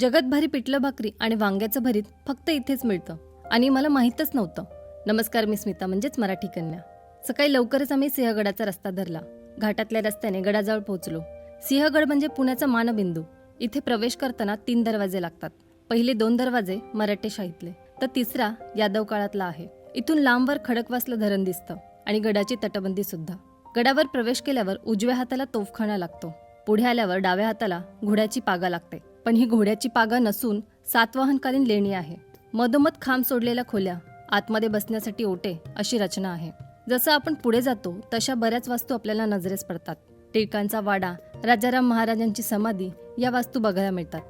जगतभरी पिठलं भाकरी आणि वांग्याचं भरीत फक्त इथेच मिळतं. आणि मला माहीतच नव्हतं. नमस्कार मी स्मिता म्हणजेच मराठी कन्या. सकाळी लवकरच आम्ही सिंहगडाचा रस्ता धरला. घाटातल्या रस्त्याने गडाजवळ पोहोचलो. सिंहगड म्हणजे पुण्याचा मानबिंदू. इथे प्रवेश करताना तीन दरवाजे लागतात. पहिले दोन दरवाजे मराठेशाहीतले तर तिसरा यादव काळातला आहे. इथून लांबवर खडकवासलं धरण दिसतं आणि गडाची तटबंदी सुद्धा. गडावर प्रवेश केल्यावर उजव्या हाताला तोफखाना लागतो. पुढे आल्यावर डाव्या हाताला घोड्याची पागा लागते. पण ही घोड्याची पागा नसून सातवाहनकालीन लेणी आहे. मधोमध खांब सोडलेल्या खोल्या आतमध्ये बसण्यासाठी ओटे अशी रचना आहे. जसं आपण पुढे जातो तशा बऱ्याच वास्तू आपल्याला नजरेस पडतात. टिळकांचा वाडा राजाराम महाराजांची समाधी या वास्तू बघायला मिळतात.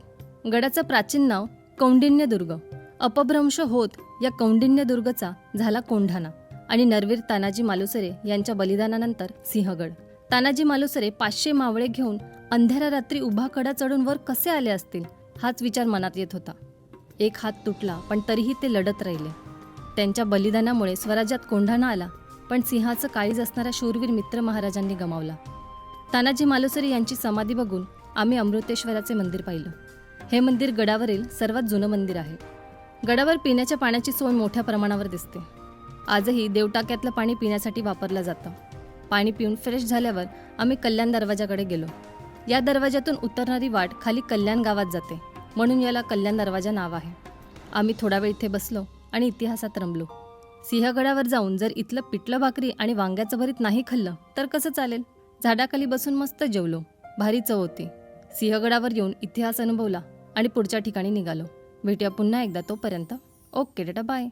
गडाचं प्राचीन नाव कौंडिन्य दुर्ग अपभ्रंश होत या कौंडिन्य दुर्गचा झाला कोंढाणा आणि नरवीर तानाजी मालुसरे यांच्या बलिदानानंतर सिंहगड. तानाजी मालुसरे पाचशे मावळे घेऊन अंधाऱ्या रात्री उभा कडा चढून वर कसे आले असतील हाच विचार मनात येत होता. एक हात तुटला पण तरीही ते लढत राहिले. त्यांच्या बलिदानामुळे स्वराज्यात कोंढाणा आला पण सिंहाचं काळीज असणारा शूरवीर मित्र महाराजांनी गमावला. तानाजी मालुसरे यांची समाधी बघून आम्ही अमृतेश्वराचे मंदिर पाहिलं. हे मंदिर गडावरील सर्वात जुनं मंदिर आहे. गडावर पिण्याच्या पाण्याची सोय मोठ्या प्रमाणावर दिसते. आजही देवटाक्यातलं पाणी पिण्यासाठी वापरलं जातं. पाणी पिऊन फ्रेश झाल्यावर आम्ही कल्याण दरवाजाकडे गेलो. या दरवाज्यातून उतरणारी वाट खाली कल्याण गावात जाते. म्हणून याला कल्याण दरवाजा नाव आहे. आम्ही थोडा वेळ इथे बसलो आणि इतिहासात रमलो. सिंहगडावर जाऊन जर इथलं पिठलं भाकरी आणि वांग्याचं भरीत नाही खाल्लं तर कसं चालेल? झाडाखाली बसून मस्त जेवलो. भारी चव होती. सिंहगडावर येऊन इतिहास अनुभवला आणि पुढच्या ठिकाणी निघालो. भेटूया पुन्हा एकदा तोपर्यंत. Okay tata bye.